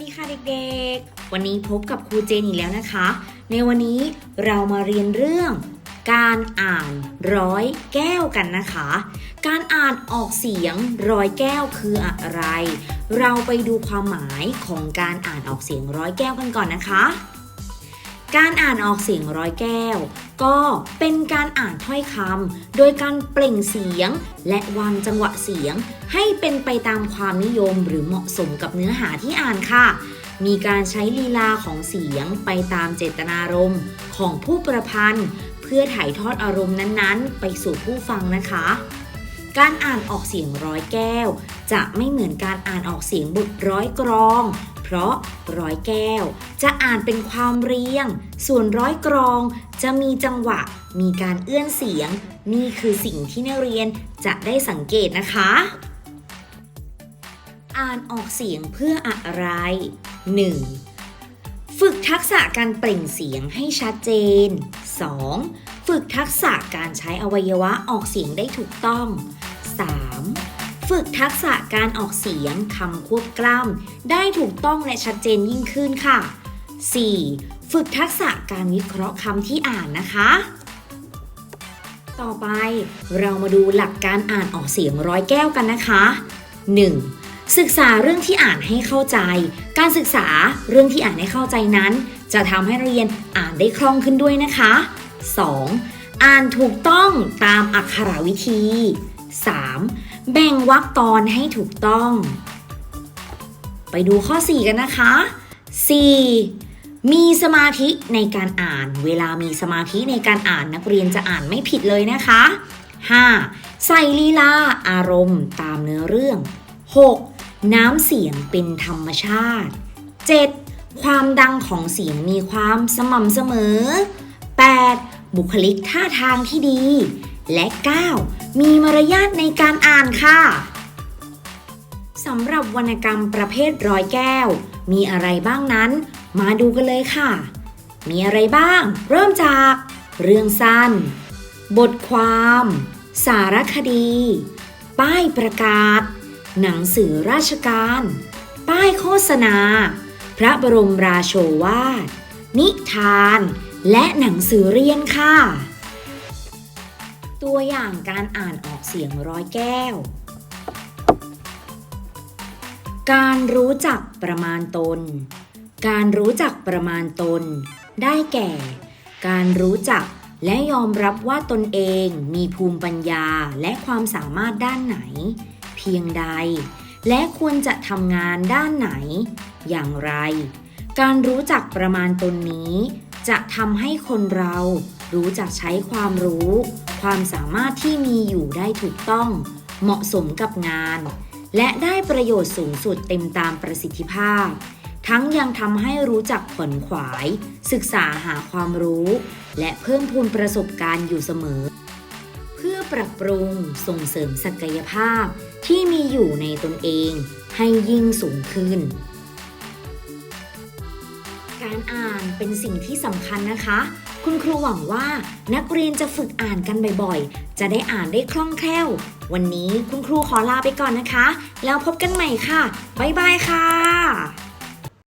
ดีค่ะเด็กๆ วันนี้พบกับครูเจนอีกแล้วนะคะ ในวันนี้เรามาเรียนเรื่อง การอ่านร้อยแก้วกันนะคะ การอ่านออกเสียงร้อยแก้วคืออะไร เราไปดูความหมายของการอ่านออกเสียงร้อยแก้วกันก่อนนะคะ การอ่านออกเสียงร้อยแก้ว ก็เป็นการอ่านถ้อยคำโดยการเปล่งเสียง และวางจังหวะเสียง ให้เป็นไปตามความนิยมหรือเหมาะสมกับเนื้อหาที่อ่านค่ะ มีการใช้ลีลาของเสียงไปตามเจตนารมณ์ของผู้ประพันธ์ เพื่อถ่ายทอดอารมณ์นั้นๆ ไปสู่ผู้ฟังนะคะการอ่านออกเสียงร้อยแก้ว จะไม่เหมือนการอ่านออกเสียงบทร้อยกรอง เพราะร้อยแก้ว จะอ่านเป็นความเรียง ส่วนร้อยกรองจะมีจังหวะ มีการเอื้อนเสียง นี่คือสิ่งที่นักเรียนจะได้สังเกตนะคะ อ่านออกเสียงเพื่ออะไร 1. ฝึกทักษะการเปล่งเสียงให้ชัดเจน 2. ฝึกทักษะการใช้อวัยวะออกเสียงได้ถูกต้อง 3. ฝึกทักษะการออกเสียงคำควบกล้ำได้ถูกต้องและชัดเจนยิ่งขึ้นค่ะ 4. ฝึกทักษะการวิเคราะห์คำที่อ่านนะคะ ต่อไปเรามาดูหลักการอ่านออกเสียงร้อยแก้วกันนะคะ 1. ศึกษาเรื่องที่อ่านให้เข้าใจ การศึกษาเรื่องที่อ่านให้เข้าใจนั้น จะทำให้เรียนอ่านได้คล่องขึ้นด้วยนะคะ 2. อ่านถูกต้องตามอักขรวิธี 3. แบ่งวรรคตอนให้ถูกต้อง ไปดูข้อ 4 กันนะคะ 4. มีสมาธิในการอ่าน เวลามีสมาธิในการอ่านนักเรียนจะอ่านไม่ผิดเลยนะคะ 5. ใส่ลีลาอารมณ์ตามเนื้อเรื่อง 6. น้ำเสียงเป็นธรรมชาติ 7. ความดังของเสียงมีความสม่ำเสมอ 8. บุคลิกท่าทางที่ดี และ 9. มีมารยาทในการอ่านค่ะสำหรับวรรณกรรมประเภทร้อยแก้ว มีอะไรบ้างนั้น มาดูกันเลยค่ะ มีอะไรบ้าง เริ่มจาก เรื่องสั้น บทความ สารคดี ป้ายประกาศ หนังสือราชการ ป้ายโฆษณา พระบรมราโชวาท นิทาน และหนังสือเรียนค่ะ ตัวอย่างการอ่านออกเสียงร้อยแก้ว การรู้จักประมาณตน การรู้จักประมาณตน ได้แก่ การรู้จักและยอมรับว่าตนเองมีภูมิปัญญาและความสามารถด้านไหน เพียงใด และควรจะทำงานด้านไหน อย่างไร การรู้จักประมาณตนนี้ จะทำให้คนเรารู้จักใช้ความรู้ ความสามารถที่มีอยู่ได้ถูกต้อง เหมาะสมกับงาน และได้ประโยชน์สูงสุดเต็มตามประสิทธิภาพ ทั้งยังทำให้รู้จักขวนขวาย ศึกษาหาความรู้ และเพิ่มพูนประสบการณ์อยู่เสมอ เพื่อปรับปรุงส่งเสริมศักยภาพที่มีอยู่ในตนเองให้ยิ่งสูงขึ้น การอ่านเป็นสิ่งที่สำคัญนะคะ คุณครูหวังว่านักเรียนจะฝึกอ่านกันบ่อยๆ จะได้อ่านได้คล่องแคล่ว วันนี้คุณครูขอลาไปก่อนนะคะ แล้วพบกันใหม่ค่ะ บ๊ายบายค่ะ